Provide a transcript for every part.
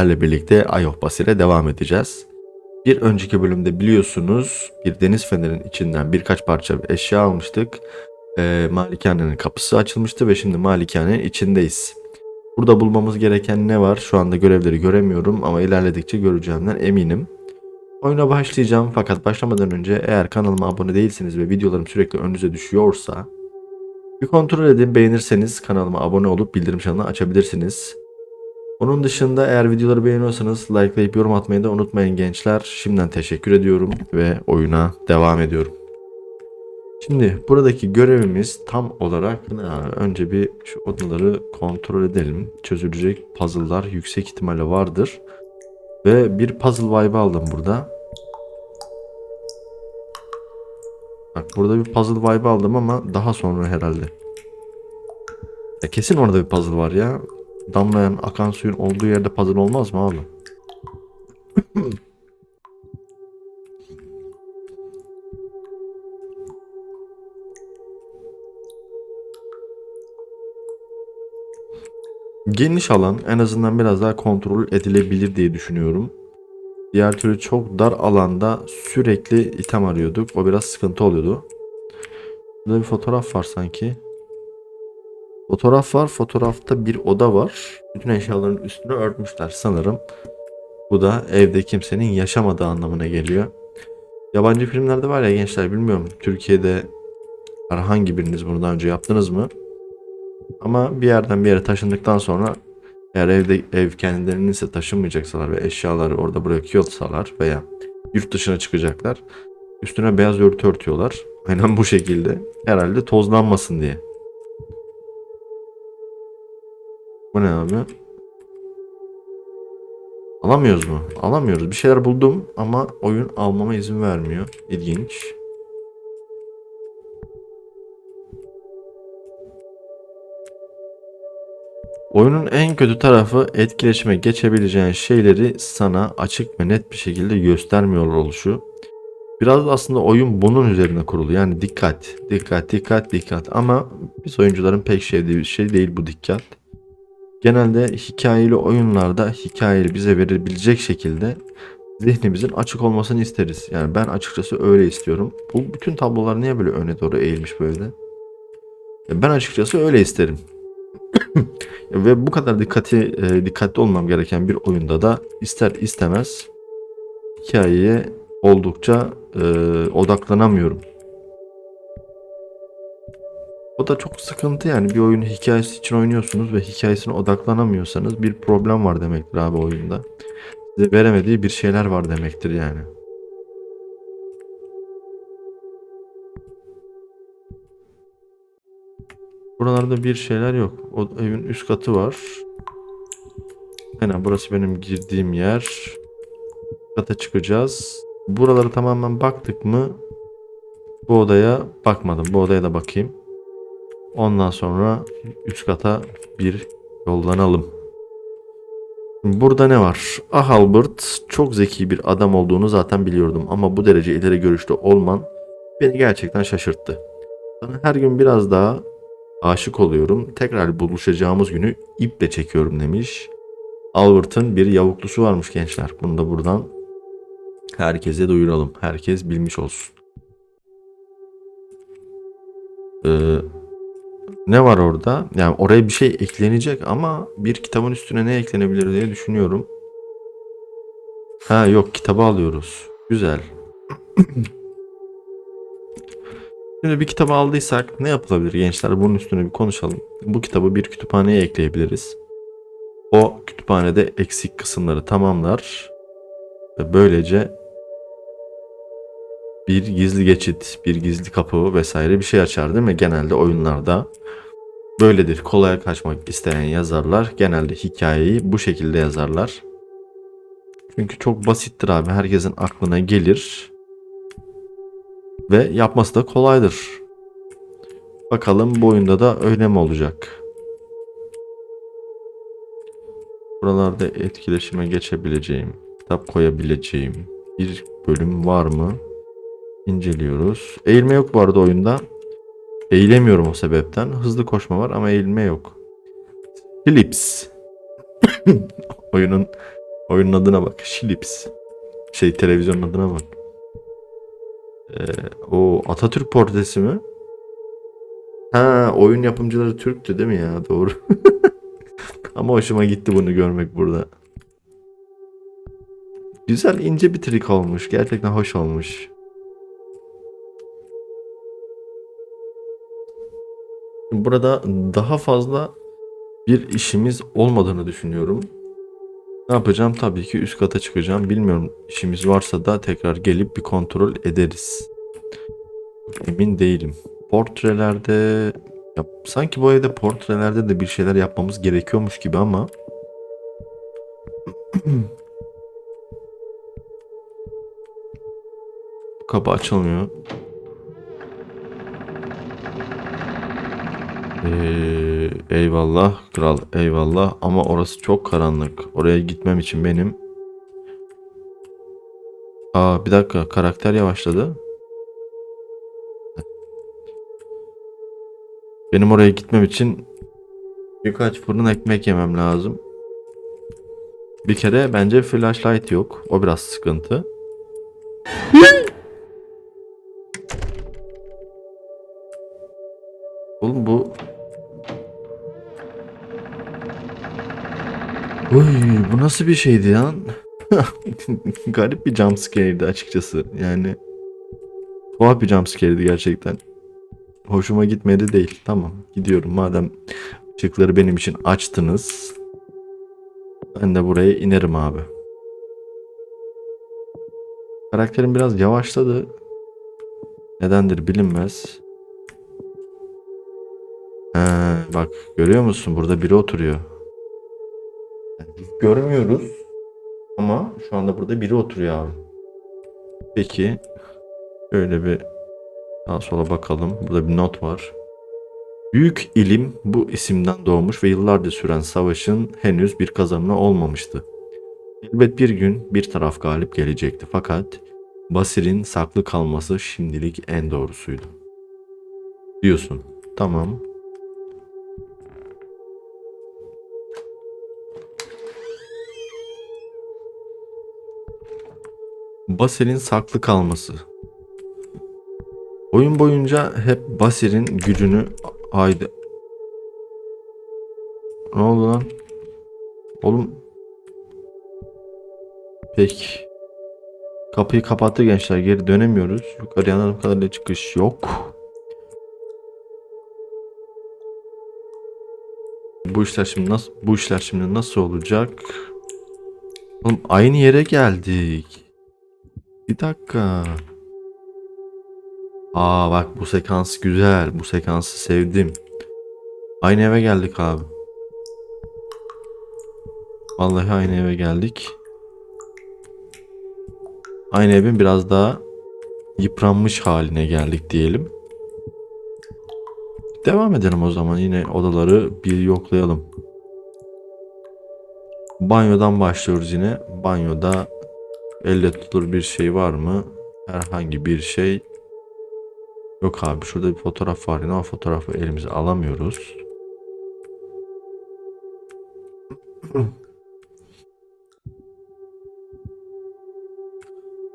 sizlerle birlikte Ayobas ile devam edeceğiz. Bir önceki bölümde biliyorsunuz bir deniz fenerinin içinden birkaç parça bir eşya almıştık. Ee, malikanenin kapısı açılmıştı ve şimdi malikanenin içindeyiz. Burada bulmamız gereken ne var? Şu anda görevleri göremiyorum ama ilerledikçe göreceğimden eminim. Oyuna başlayacağım fakat başlamadan önce eğer kanalıma abone değilseniz ve videolarım sürekli önünüze düşüyorsa bir kontrol edin beğenirseniz kanalıma abone olup bildirim çanını açabilirsiniz. Onun dışında eğer videoları beğeniyorsanız likelayıp yorum atmayı da unutmayın gençler. Şimdiden teşekkür ediyorum ve oyuna devam ediyorum. Şimdi buradaki görevimiz tam olarak Ha, önce bir şu odaları kontrol edelim. Çözülecek puzzle'lar yüksek ihtimalle vardır. Ve bir puzzle vibe aldım burada. Bak burada bir puzzle vibe aldım ama daha sonra herhalde. Ya kesin orada bir puzzle var ya. Damlayan akan suyun olduğu yerde puzzle olmaz mı abi? Geniş alan en azından biraz daha kontrol edilebilir diye düşünüyorum. Diğer türlü çok dar alanda sürekli item arıyorduk. O biraz sıkıntı oluyordu. Burada bir fotoğraf var sanki. Fotoğraf var. Fotoğrafta bir oda var. Bütün eşyaların üstünü örtmüşler sanırım. Bu da evde kimsenin yaşamadığı anlamına geliyor. Yabancı filmlerde var ya gençler bilmiyorum. Türkiye'de herhangi biriniz bunu daha önce yaptınız mı? Ama bir yerden bir yere taşındıktan sonra eğer evde ev kendilerinin ise taşınmayacaksalar ve eşyaları orada bırakıyorsalar veya yurt dışına çıkacaklar üstüne beyaz örtü örtüyorlar. Aynen bu şekilde. Herhalde tozlanmasın diye. Bu ne abi? Alamıyoruz mu? Alamıyoruz. Bir şeyler buldum ama oyun almama izin vermiyor. İlginç. Oyunun en kötü tarafı etkileşime geçebileceğin şeyleri sana açık ve net bir şekilde göstermiyor oluşu. Biraz da aslında oyun bunun üzerine kurulu. Yani dikkat, dikkat, dikkat, dikkat. Ama biz oyuncuların pek sevdiği bir şey değil bu dikkat. Genelde hikayeli oyunlarda hikayeyi bize verebilecek şekilde zihnimizin açık olmasını isteriz. Yani ben açıkçası öyle istiyorum. Bu bütün tablolar niye böyle öne doğru eğilmiş böyle? Ben açıkçası öyle isterim. Ve bu kadar dikkati e, dikkatli olmam gereken bir oyunda da ister istemez hikayeye oldukça e, odaklanamıyorum. O da çok sıkıntı yani bir oyunu hikayesi için oynuyorsunuz ve hikayesine odaklanamıyorsanız bir problem var demektir abi oyunda. Size veremediği bir şeyler var demektir yani. Buralarda bir şeyler yok. O evin üst katı var. Aynen burası benim girdiğim yer. Kata çıkacağız. Buraları tamamen baktık mı? Bu odaya bakmadım. Bu odaya da bakayım. Ondan sonra üst kata bir yollanalım. Burada ne var? Ah Albert çok zeki bir adam olduğunu zaten biliyordum ama bu derece ileri görüşlü olman beni gerçekten şaşırttı. Sana her gün biraz daha aşık oluyorum. Tekrar buluşacağımız günü iple çekiyorum demiş. Albert'ın bir yavuklusu varmış gençler. Bunu da buradan herkese duyuralım. Herkes bilmiş olsun. Ee, ne var orada? Yani oraya bir şey eklenecek ama bir kitabın üstüne ne eklenebilir diye düşünüyorum. Ha yok kitabı alıyoruz. Güzel. Şimdi bir kitabı aldıysak ne yapılabilir gençler? Bunun üstüne bir konuşalım. Bu kitabı bir kütüphaneye ekleyebiliriz. O kütüphanede eksik kısımları tamamlar. Ve böylece bir gizli geçit, bir gizli kapı vesaire bir şey açar değil mi? Genelde oyunlarda böyledir. Kolaya kaçmak isteyen yazarlar genelde hikayeyi bu şekilde yazarlar. Çünkü çok basittir abi. Herkesin aklına gelir. Ve yapması da kolaydır. Bakalım bu oyunda da öyle mi olacak? Buralarda etkileşime geçebileceğim, kitap koyabileceğim bir bölüm var mı? İnceliyoruz. Eğilme yok bu arada oyunda. Eğilemiyorum o sebepten. Hızlı koşma var ama eğilme yok. Philips. Oyunun Oyunun adına bak. Şilips. Şey televizyonun adına bak. Ee, o Atatürk portresi mi? Ha oyun yapımcıları Türktü değil mi ya? Doğru. Ama hoşuma gitti bunu görmek burada. Güzel ince bir trik olmuş. Gerçekten hoş olmuş. Burada daha fazla bir işimiz olmadığını düşünüyorum. Ne yapacağım? Tabii ki üst kata çıkacağım. Bilmiyorum işimiz varsa da tekrar gelip bir kontrol ederiz. Emin değilim. Portrelerde ya, sanki bu evde portrelerde de bir şeyler yapmamız gerekiyormuş gibi ama kapı açılmıyor. Ee, eyvallah kral eyvallah ama orası çok karanlık. Oraya gitmem için benim Aa bir dakika karakter yavaşladı. Benim oraya gitmem için birkaç fırın ekmek yemem lazım. Bir kere bence flashlight yok. O biraz sıkıntı. Oğlum bu Oy bu nasıl bir şeydi lan? Garip bir jumpscare'di açıkçası. Yani tuhaf bir jumpscare'di gerçekten. Hoşuma gitmedi değil. Tamam gidiyorum. Madem ışıkları benim için açtınız. Ben de buraya inerim abi. Karakterim biraz yavaşladı. Nedendir bilinmez. He, bak görüyor musun? Burada biri oturuyor. Görmüyoruz. Ama şu anda burada biri oturuyor abi. Peki. Şöyle bir sağa sola bakalım. Burada bir not var. Büyük ilim bu isimden doğmuş ve yıllarca süren savaşın henüz bir kazanımı olmamıştı. Elbet bir gün bir taraf galip gelecekti fakat Basir'in saklı kalması şimdilik en doğrusuydu. Diyorsun. Tamam. Basir'in saklı kalması. Oyun boyunca hep Basir'in gücünü haydi. Ne oldu lan? Oğlum. Peki. Kapıyı kapattı gençler. Geri dönemiyoruz. Yukarıya anladığım kadarıyla çıkış yok. Bu işler şimdi nasıl bu işler şimdi nasıl olacak? Oğlum aynı yere geldik. Bir dakika. Aa bak bu sekans güzel. Bu sekansı sevdim. Aynı eve geldik abi. Vallahi aynı eve geldik. Aynı evin biraz daha yıpranmış haline geldik diyelim. Devam edelim o zaman yine odaları bir yoklayalım. Banyodan başlıyoruz yine. Banyoda elle tutulur bir şey var mı? Herhangi bir şey yok abi. Şurada bir fotoğraf var yine fotoğrafı elimize alamıyoruz.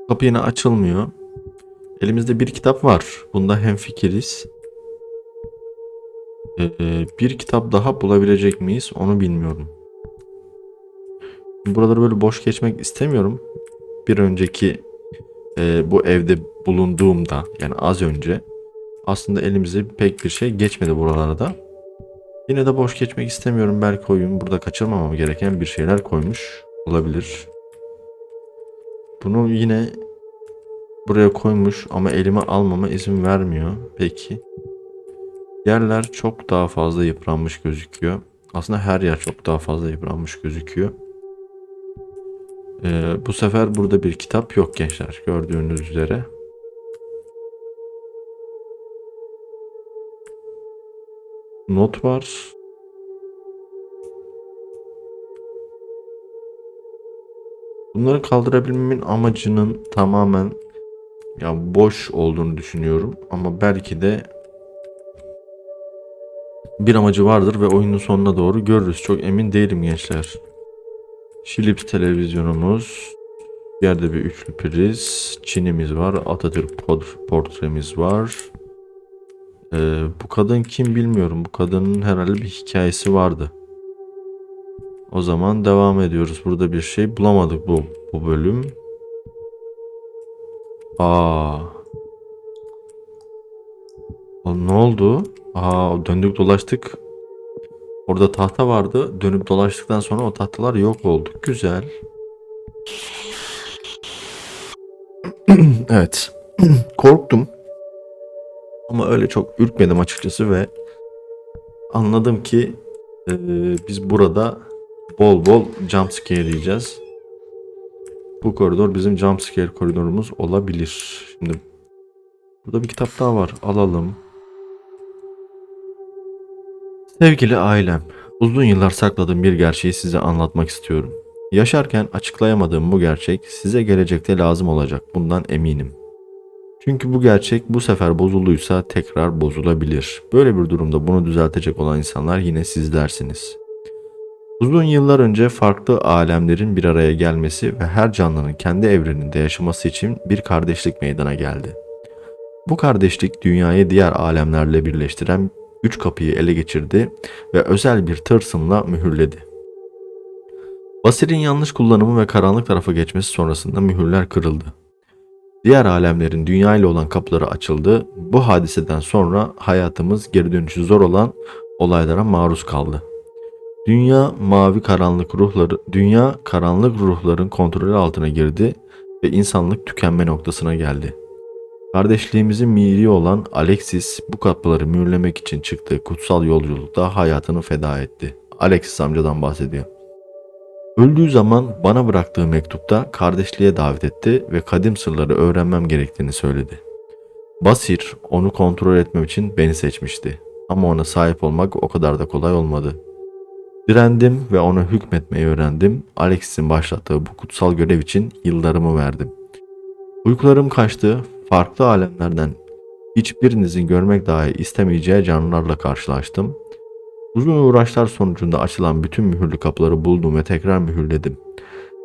Kapı yine açılmıyor. Elimizde bir kitap var. Bunda hemfikiriz. Ee, bir kitap daha bulabilecek miyiz? Onu bilmiyorum. Buraları böyle boş geçmek istemiyorum. Bir önceki e, bu evde bulunduğumda yani az önce aslında elimize pek bir şey geçmedi buralarda. Yine de boş geçmek istemiyorum. Belki oyun burada kaçırmamam gereken bir şeyler koymuş olabilir. Bunu yine buraya koymuş ama elime almama izin vermiyor. Peki. Yerler çok daha fazla yıpranmış gözüküyor. Aslında her yer çok daha fazla yıpranmış gözüküyor. Ee, bu sefer burada bir kitap yok gençler gördüğünüz üzere. Not var. Bunları kaldırabilmemin amacının tamamen ya boş olduğunu düşünüyorum ama belki de bir amacı vardır ve oyunun sonuna doğru görürüz. Çok emin değilim gençler. Philips televizyonumuz. Yerde bir üçlü priz. Çinimiz var. Atatürk por- portremiz var. Ee, bu kadın kim bilmiyorum. Bu kadının herhalde bir hikayesi vardı. O zaman devam ediyoruz. Burada bir şey bulamadık bu, bu bölüm. Aa. Oğlum ne oldu? Aa döndük dolaştık. Orada tahta vardı. Dönüp dolaştıktan sonra o tahtalar yok oldu. Güzel. evet. Korktum. Ama öyle çok ürkmedim açıkçası ve anladım ki eee, biz burada bol bol jump scare yiyeceğiz. Bu koridor bizim jump scare koridorumuz olabilir. Şimdi burada bir kitap daha var. Alalım. Sevgili ailem, uzun yıllar sakladığım bir gerçeği size anlatmak istiyorum. Yaşarken açıklayamadığım bu gerçek size gelecekte lazım olacak. Bundan eminim. Çünkü bu gerçek bu sefer bozulduysa tekrar bozulabilir. Böyle bir durumda bunu düzeltecek olan insanlar yine sizlersiniz. Uzun yıllar önce farklı alemlerin bir araya gelmesi ve her canlının kendi evreninde yaşaması için bir kardeşlik meydana geldi. Bu kardeşlik dünyayı diğer alemlerle birleştiren üç kapıyı ele geçirdi ve özel bir tılsımla mühürledi. Basir'in yanlış kullanımı ve karanlık tarafa geçmesi sonrasında mühürler kırıldı. Diğer alemlerin dünya ile olan kapıları açıldı. Bu hadiseden sonra hayatımız geri dönüşü zor olan olaylara maruz kaldı. Dünya mavi karanlık ruhları, dünya karanlık ruhların kontrolü altına girdi ve insanlık tükenme noktasına geldi. Kardeşliğimizin miri olan Alexis bu kapıları mühürlemek için çıktığı kutsal yolculukta hayatını feda etti. Alexis amcadan bahsediyor. Öldüğü zaman bana bıraktığı mektupta kardeşliğe davet etti ve kadim sırları öğrenmem gerektiğini söyledi. Basir onu kontrol etmem için beni seçmişti. Ama ona sahip olmak o kadar da kolay olmadı. Direndim ve ona hükmetmeyi öğrendim. Alexis'in başlattığı bu kutsal görev için yıllarımı verdim. Uykularım kaçtı. Farklı alemlerden hiçbirinizin görmek dahi istemeyeceği canlılarla karşılaştım. Uzun uğraşlar sonucunda açılan bütün mühürlü kapıları buldum ve tekrar mühürledim.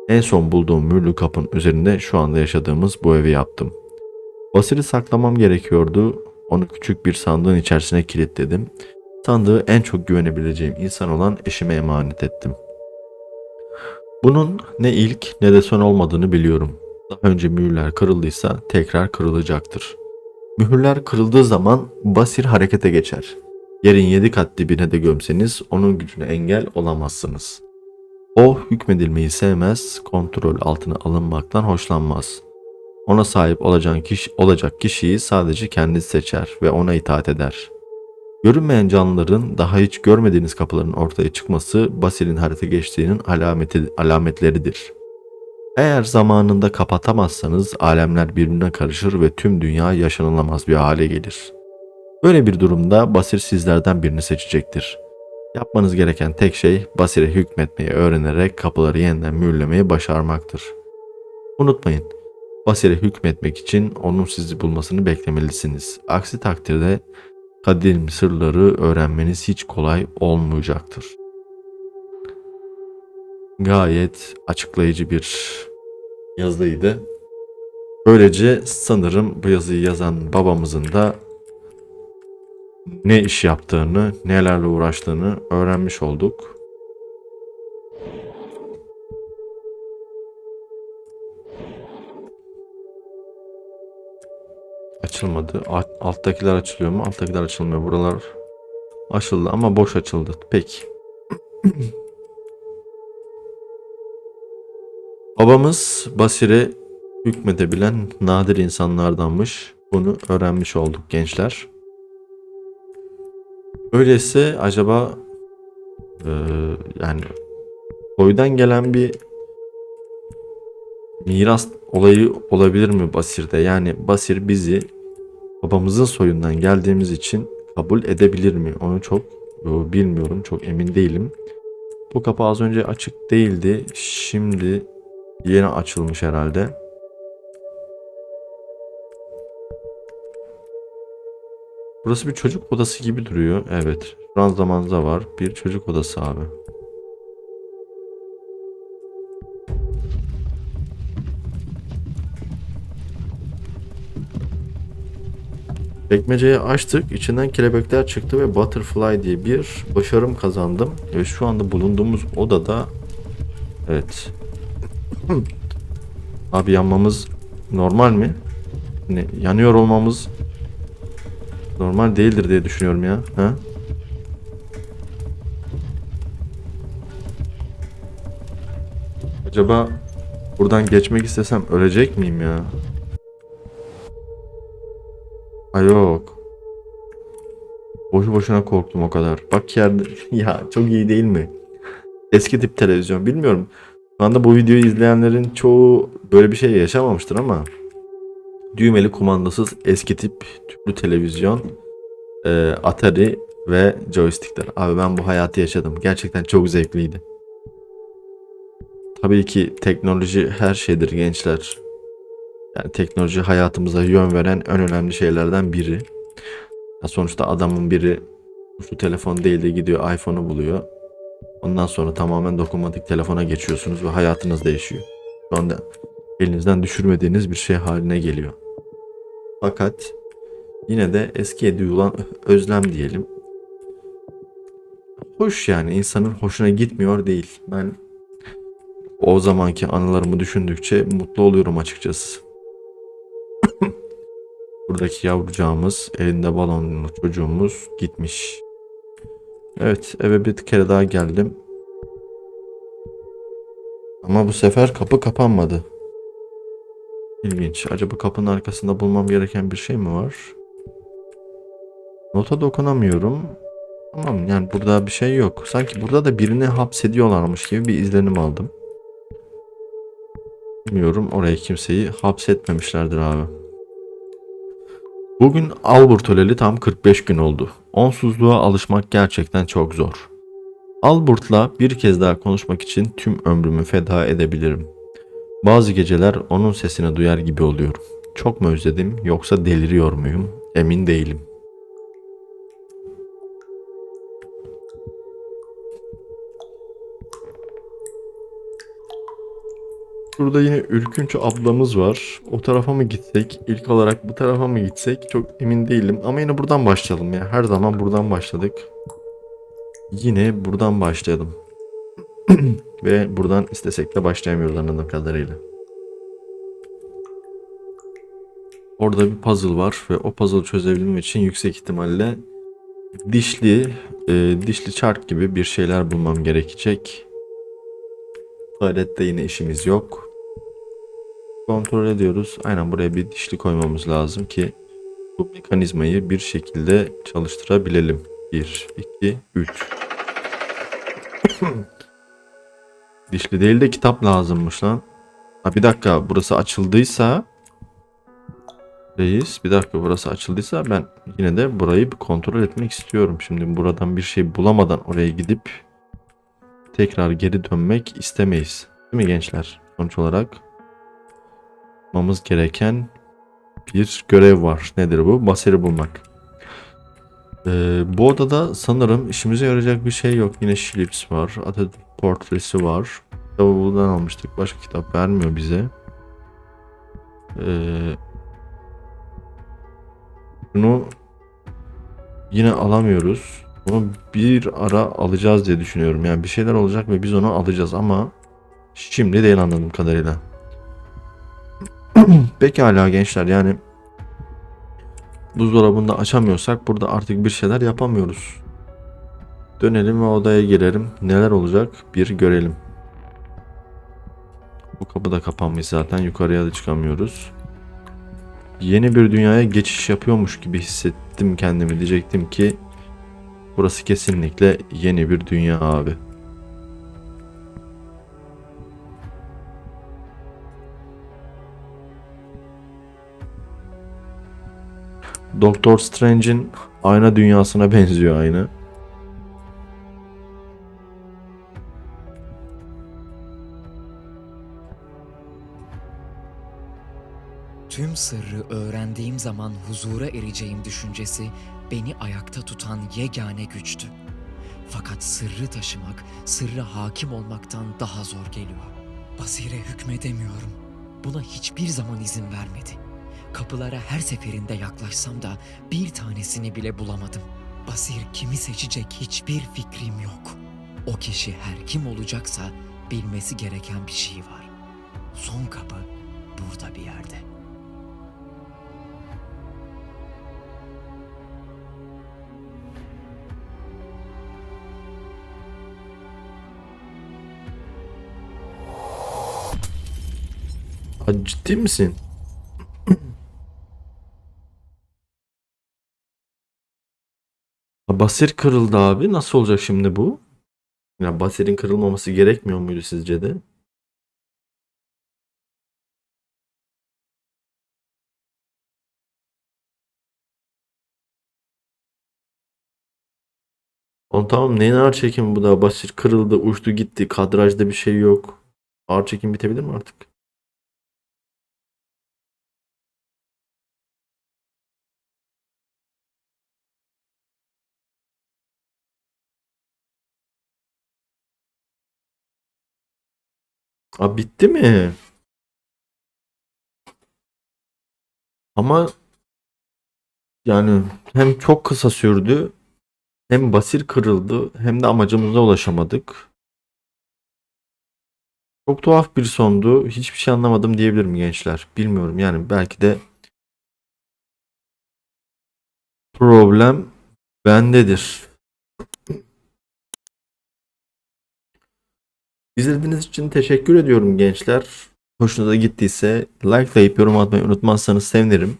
En son bulduğum mühürlü kapın üzerinde şu anda yaşadığımız bu evi yaptım. Basir'i saklamam gerekiyordu. Onu küçük bir sandığın içerisine kilitledim. Sandığı en çok güvenebileceğim insan olan eşime emanet ettim. Bunun ne ilk ne de son olmadığını biliyorum. Daha önce mühürler kırıldıysa tekrar kırılacaktır. Mühürler kırıldığı zaman Basir harekete geçer. Yerin yedi kat dibine de gömseniz onun gücüne engel olamazsınız. O hükmedilmeyi sevmez, kontrol altına alınmaktan hoşlanmaz. Ona sahip olacak, kişi, olacak kişiyi sadece kendisi seçer ve ona itaat eder. Görünmeyen canlıların daha hiç görmediğiniz kapıların ortaya çıkması Basir'in harita geçtiğinin alameti, alametleridir. Eğer zamanında kapatamazsanız alemler birbirine karışır ve tüm dünya yaşanılamaz bir hale gelir. Böyle bir durumda Basir sizlerden birini seçecektir. Yapmanız gereken tek şey Basir'e hükmetmeyi öğrenerek kapıları yeniden mühürlemeyi başarmaktır. Unutmayın, Basir'e hükmetmek için onun sizi bulmasını beklemelisiniz. Aksi takdirde kadim sırları öğrenmeniz hiç kolay olmayacaktır. Gayet açıklayıcı bir yazıydı. Böylece sanırım bu yazıyı yazan babamızın da ne iş yaptığını, nelerle uğraştığını öğrenmiş olduk. Açılmadı. Alt- Alttakiler açılıyor mu? Alttakiler açılmıyor. Buralar açıldı ama boş açıldı. Peki. Babamız Basir'e hükmedebilen nadir insanlardanmış. Bunu öğrenmiş olduk gençler. Öyleyse acaba eee, yani soydan gelen bir miras olayı olabilir mi Basir'de? Yani Basir bizi babamızın soyundan geldiğimiz için kabul edebilir mi? Onu çok e, bilmiyorum, çok emin değilim. Bu kapı az önce açık değildi. Şimdi Yeni açılmış herhalde. Burası bir çocuk odası gibi duruyor. Evet. Ranzamanza var. Bir çocuk odası abi. Çekmeceyi açtık. İçinden kelebekler çıktı ve Butterfly diye bir başarım kazandım. Ve şu anda bulunduğumuz odada evet Abi yanmamız normal mi? Ne, yanıyor olmamız normal değildir diye düşünüyorum ya. Ha? Acaba buradan geçmek istesem ölecek miyim ya? Ha yok. Boşu boşuna korktum o kadar. Bak yerde ya çok iyi değil mi? Eski tip televizyon bilmiyorum. Şu anda bu videoyu izleyenlerin çoğu böyle bir şey yaşamamıştır ama düğmeli kumandasız eski tip tüplü televizyon, e, Atari ve joystickler. Abi ben bu hayatı yaşadım. Gerçekten çok zevkliydi. Tabii ki teknoloji her şeydir gençler. Yani teknoloji hayatımıza yön veren en önemli şeylerden biri. Ya sonuçta adamın biri şu telefon değil de gidiyor iPhone'u buluyor. Ondan sonra tamamen dokunmatik telefona geçiyorsunuz ve hayatınız değişiyor. Şu anda elinizden düşürmediğiniz bir şey haline geliyor. Fakat yine de eskiye duyulan özlem diyelim. Hoş yani insanın hoşuna gitmiyor değil. Ben o zamanki anılarımı düşündükçe mutlu oluyorum açıkçası. Buradaki yavrucağımız, elinde balonlu çocuğumuz gitmiş. Evet, eve bir kere daha geldim. Ama bu sefer kapı kapanmadı. İlginç. Acaba kapının arkasında bulmam gereken bir şey mi var? Nota dokunamıyorum. Tamam yani burada bir şey yok. Sanki burada da birini hapsediyorlarmış gibi bir izlenim aldım. Bilmiyorum oraya kimseyi hapsetmemişlerdir abi. Bugün Albert öleli tam 45 gün oldu. Onsuzluğa alışmak gerçekten çok zor. Albert'la bir kez daha konuşmak için tüm ömrümü feda edebilirim. Bazı geceler onun sesini duyar gibi oluyorum. Çok mu özledim yoksa deliriyor muyum? Emin değilim. Burada yine ürkünç ablamız var. O tarafa mı gitsek? İlk olarak bu tarafa mı gitsek? Çok emin değilim. Ama yine buradan başlayalım ya. Her zaman buradan başladık. Yine buradan başlayalım. Ve buradan istesek de başlayamıyoruz anladığım kadarıyla. Orada bir puzzle var ve o puzzle'ı çözebilmem için yüksek ihtimalle dişli, e, dişli çark gibi bir şeyler bulmam gerekecek. Tuvalette yine işimiz yok. Kontrol ediyoruz. Aynen buraya bir dişli koymamız lazım ki bu mekanizmayı bir şekilde çalıştırabilelim. 1, 2, 3. Dişli değil de kitap lazımmış lan. Ha bir dakika burası açıldıysa Reis bir dakika burası açıldıysa ben yine de burayı bir kontrol etmek istiyorum. Şimdi buradan bir şey bulamadan oraya gidip tekrar geri dönmek istemeyiz. Değil mi gençler? Sonuç olarak yapmamız gereken bir görev var. Nedir bu? Baseri bulmak. Ee, bu odada sanırım işimize yarayacak bir şey yok. Yine Schlips var. Atatürk portresi var. Kitabı buradan almıştık. Başka kitap vermiyor bize. Ee, bunu yine alamıyoruz. Bunu bir ara alacağız diye düşünüyorum. Yani bir şeyler olacak ve biz onu alacağız ama şimdi değil anladığım kadarıyla. Pekala gençler yani buzdolabını da açamıyorsak burada artık bir şeyler yapamıyoruz. Dönelim ve odaya girelim. Neler olacak bir görelim. Bu kapı da kapanmış zaten. Yukarıya da çıkamıyoruz. Yeni bir dünyaya geçiş yapıyormuş gibi hissettim kendimi. Diyecektim ki burası kesinlikle yeni bir dünya abi. Doktor Strange'in ayna dünyasına benziyor aynı. Tüm sırrı öğrendiğim zaman huzura ereceğim düşüncesi beni ayakta tutan yegane güçtü. Fakat sırrı taşımak, sırra hakim olmaktan daha zor geliyor. Basire hükmedemiyorum. Buna hiçbir zaman izin vermedi. Kapılara her seferinde yaklaşsam da bir tanesini bile bulamadım. Basir kimi seçecek hiçbir fikrim yok. O kişi her kim olacaksa bilmesi gereken bir şey var. Son kapı burada bir yerde. Ciddi misin? Basir kırıldı abi. Nasıl olacak şimdi bu? Ya Basir'in kırılmaması gerekmiyor muydu sizce de? Oğlum tamam neyin ağır çekimi bu da? Basir kırıldı, uçtu gitti. Kadrajda bir şey yok. Ağır çekim bitebilir mi artık? Abi bitti mi? Ama yani hem çok kısa sürdü hem Basir kırıldı hem de amacımıza ulaşamadık. Çok tuhaf bir sondu. Hiçbir şey anlamadım diyebilirim gençler. Bilmiyorum yani belki de problem bendedir. İzlediğiniz için teşekkür ediyorum gençler. Hoşunuza gittiyse likelayıp yorum atmayı unutmazsanız sevinirim.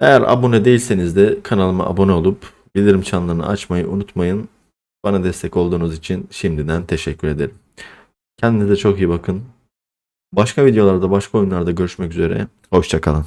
Eğer abone değilseniz de kanalıma abone olup bildirim çanlarını açmayı unutmayın. Bana destek olduğunuz için şimdiden teşekkür ederim. Kendinize çok iyi bakın. Başka videolarda, başka oyunlarda görüşmek üzere. Hoşçakalın.